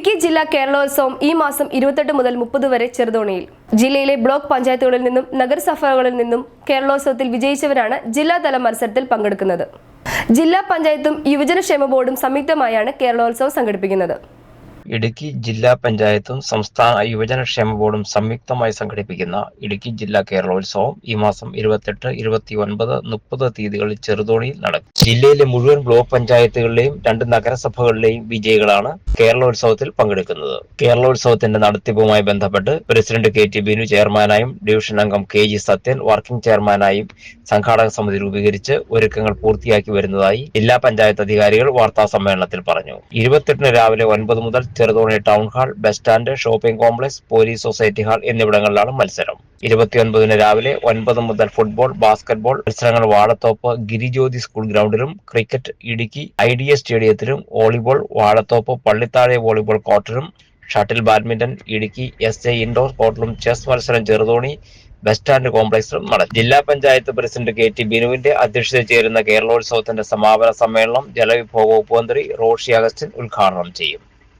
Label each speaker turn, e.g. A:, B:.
A: ഇടുക്കി ജില്ലാ കേരളോത്സവം ഈ മാസം ഇരുപത്തെട്ട് മുതൽ മുപ്പത് വരെ ചെറുതോണിയിൽ. ജില്ലയിലെ ബ്ലോക്ക് പഞ്ചായത്തുകളിൽ നിന്നും നഗരസഭകളിൽ നിന്നും കേരളോത്സവത്തിൽ വിജയിച്ചവരാണ് ജില്ലാതല മത്സരത്തിൽ പങ്കെടുക്കുന്നത്. ജില്ലാ പഞ്ചായത്തും യുവജനക്ഷേമ ബോർഡും സംയുക്തമായാണ് കേരളോത്സവം സംഘടിപ്പിക്കുന്നത്.
B: ഇടുക്കി ജില്ലാ പഞ്ചായത്തും സംസ്ഥാന യുവജനക്ഷേമ ബോർഡും സംയുക്തമായി സംഘടിപ്പിക്കുന്ന ഇടുക്കി ജില്ലാ കേരളോത്സവം ഈ മാസം ഇരുപത്തെട്ട് ഇരുപത്തി ഒൻപത് മുപ്പത് തീയതികളിൽ ചെറുതോണിയിൽ നടക്കും. ജില്ലയിലെ മുഴുവൻ ബ്ലോക്ക് പഞ്ചായത്തുകളിലെയും രണ്ട് നഗരസഭകളിലെയും വിജയികളാണ് കേരളോത്സവത്തിൽ പങ്കെടുക്കുന്നത്. കേരളോത്സവത്തിന്റെ നടത്തിപ്പുമായി ബന്ധപ്പെട്ട് പ്രസിഡന്റ് കെ ടി ബിനു ചെയർമാനായും ഡിവിഷൻ അംഗം കെ ജി സത്യൻ വർക്കിംഗ് ചെയർമാനായും സംഘാടക സമിതി രൂപീകരിച്ച് ഒരുക്കങ്ങൾ പൂർത്തിയാക്കി വരുന്നതായി ജില്ലാ പഞ്ചായത്ത് അധികാരികൾ വാർത്താ സമ്മേളനത്തിൽ പറഞ്ഞു. ഇരുപത്തെട്ടിന് രാവിലെ ഒൻപത് മുതൽ Cheruthoni town hall bus stand shopping complex police society hall എന്നിവിടങ്ങളിലാണ് മത്സരം. ഇരുപത്തിയൊൻപതിന് രാവിലെ ഒൻപത് മുതൽ ഫുട്ബോൾ ബാസ്കറ്റ്ബോൾ മത്സരങ്ങൾ Vazhathope Girijyothi school ഗ്രൗണ്ടിലും cricket Idukki I D S സ്റ്റേഡിയത്തിലും volleyball Vazhathope Pallithazhe volleyball കോർട്ടിലും shuttle badminton Idukki S A indoor കോർട്ടിലും chess മത്സരം ചെറുതോണി ബസ് സ്റ്റാൻഡ് കോംപ്ലക്സിലും നടക്കും ജില്ലാ പഞ്ചായത്ത് പ്രസിഡന്റ് കെ ടി ബിനുവിന്റെ അധ്യക്ഷതയിൽ ചേരുന്ന കേരളോത്സവത്തിന്റെ സമാപന സമ്മേളനം ജലവിഭവ വകുപ്പ് മന്ത്രി റോഷി അഗസ്റ്റിൻ ഉദ്ഘാടനം ചെയ്യും.